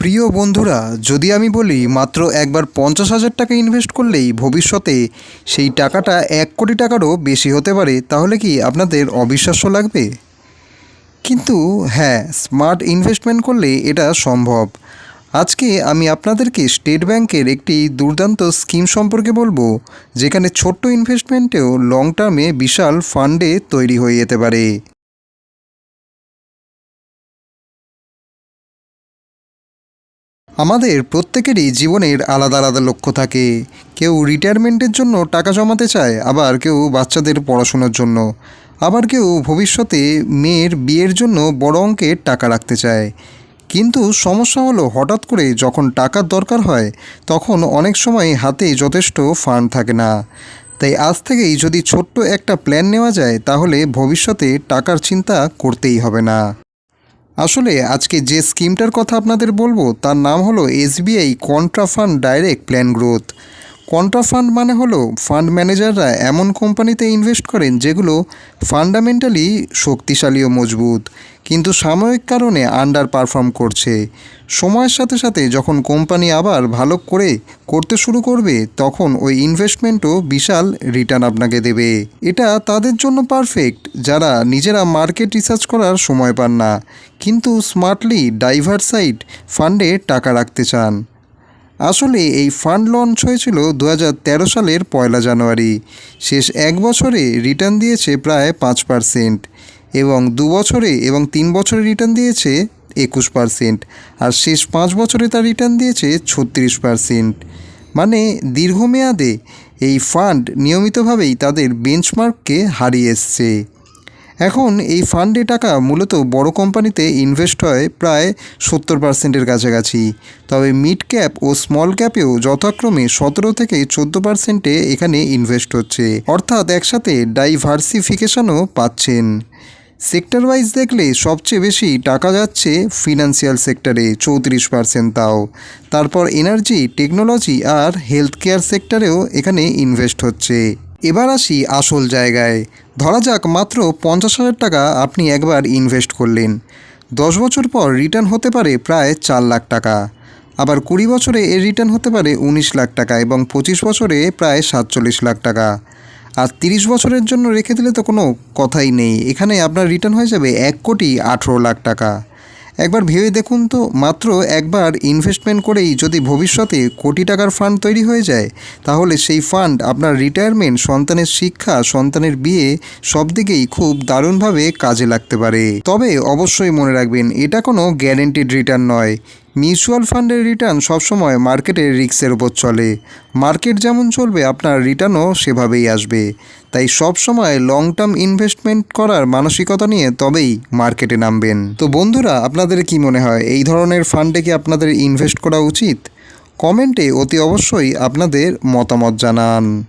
প্রিয় বন্ধুরা, যদি আমি বলি মাত্র একবার পঞ্চাশ হাজার টাকা ইনভেস্ট করলেই ভবিষ্যতে সেই টাকাটা এক কোটি টাকারও বেশি হতে পারে, তাহলে কি আপনাদের অবিশ্বাস্য লাগবে? কিন্তু হ্যাঁ স্মার্ট ইনভেস্টমেন্ট করলে এটা সম্ভব। আজকে আমি আপনাদেরকে স্টেট ব্যাংকের একটি দুর্দান্ত স্কিম সম্পর্কে বলব, যেখানে ছোট্ট ইনভেস্টমেন্টেও লং টার্মে বিশাল ফান্ডে তৈরি হয়ে যেতে পারে। আমাদের প্রত্যেকেরই জীবনের আলাদা আলাদা লক্ষ্য থাকে। কেউ রিটায়ারমেন্টের জন্য টাকা জমাতে চায়, আবার কেউ বাচ্চাদের পড়াশোনার জন্য। আবার কেউ ভবিষ্যতে মেয়ের বিয়ের জন্য বড় অঙ্কের টাকা রাখতে চায়। কিন্তু সমস্যা হলো হঠাৎ করে যখন টাকার দরকার হয়, তখন অনেক সময় হাতে যথেষ্ট ফান্ড থাকে না। তাই আজ থেকেই যদি ছোট্ট একটা প্ল্যান নেওয়া যায়, তাহলে ভবিষ্যতে টাকার চিন্তা করতেই হবে না। আসলে আজকে যে স্কিমটার কথা আপনাদের বলব, তার নাম হলো SBI contra fund direct plan growth. Contra fund মানে হলো ফান্ড ম্যানেজাররা এমন কোম্পানিতে ইনভেস্ট করেন যেগুলো ফান্ডামেন্টালি শক্তিশালী ও মজবুত। কিন্তু সাময়িক কারণে আন্ডার পারফর্ম করছে। সময়ের সাথে সাথে যখন কোম্পানি আবার ভালো করে করতে শুরু করবে, তখন ওই ইনভেস্টমেন্টও বিশাল রিটার্ন আপনাকে দেবে। এটা তাদের জন্য পারফেক্ট যারা নিজেরা মার্কেট রিসার্চ করার সময় পান না, কিন্তু স্মার্টলি ডাইভারসাইড ফান্ডে টাকা রাখতে চান। আসলে এই ফান্ড লঞ্চ হয়েছিল দু হাজার তেরো সালের পয়লা জানুয়ারি। শেষ এক বছরে রিটার্ন দিয়েছে প্রায় পাঁচ পার্সেন্ট এবং দু বছরে এবং তিন বছরে রিটার্ন দিয়েছে একুশ পার্সেন্ট আর শেষ পাঁচ বছরে তার রিটার্ন দিয়েছে ছত্রিশ পার্সেন্ট মানে দীর্ঘমেয়াদে এই ফান্ড নিয়মিতভাবেই তাদের বেঞ্চমার্ককে হারিয়ে এসছে। এখন এই ফান্ডে টাকা মূলত বড় কোম্পানিতে ইনভেস্ট হয় প্রায় সত্তর পার্সেন্টের কাছাকাছি। তবে মিড ক্যাপ ও স্মল ক্যাপেও যথাক্রমে সতেরো থেকে চোদ্দ পার্সেন্টে এখানে ইনভেস্ট হচ্ছে। অর্থাৎ একসাথে ডাইভার্সিফিকেশনও পাচ্ছেন। সেক্টর ওয়াইজ দেখলে সবচেয়ে বেশি টাকা যাচ্ছে ফিনান্সিয়াল সেক্টরে চৌত্রিশ পার্সেন্ট তাও। তারপর এনার্জি টেকনোলজি আর হেলথ কেয়ার সেক্টরেও এখানে ইনভেস্ট হচ্ছে। এবার আসি আসল জায়গায়। ধরা যাক মাত্র পঞ্চাশ হাজার টাকা আপনি একবার ইনভেস্ট করলেন। দশ বছর পর রিটার্ন হতে পারে প্রায় চার লাখ টাকা। আবার কুড়ি বছরে এর রিটার্ন হতে পারে উনিশ লাখ টাকা এবং পঁচিশ বছরে প্রায় সাতচল্লিশ লাখ টাকা। আর তিরিশ বছরের জন্য রেখে দিলে তো কোনো কথাই নেই। এখানে আপনার রিটার্ন হয়ে যাবে এক কোটি আঠেরো লাখ টাকা। একবার ভেবে দেখুন তো, মাত্র একবার ইনভেস্টমেন্ট করেই যদি ভবিষ্যতে কোটি টাকার ফান্ড তৈরি হয়ে যায়, তাহলে সেই ফান্ড আপনার রিটায়ারমেন্ট সন্তানের শিক্ষা, সন্তানের বিয়ে সব দিকেই খুব দারুণভাবে কাজে লাগতে পারে। তবে অবশ্যই মনে রাখবেন, এটা কোনো গ্যারেন্টিড রিটার্ন নয়। মিউচুয়াল ফান্ডের রিটার্ন সবসময় মার্কেটের রিক্সের উপর চলে। মার্কেট যেমন চলবে, আপনার রিটার্নও সেভাবেই আসবে। তাই সবসময় লং টার্ম ইনভেস্টমেন্ট করার মানসিকতা নিয়ে তবেই মার্কেটে নামবেন। তো বন্ধুরা, আপনাদের কি মনে হয়, এই ধরনের ফান্ডে কি আপনাদের ইনভেস্ট করা উচিত? কমেন্টে অতি অবশ্যই আপনাদের মতামত জানান।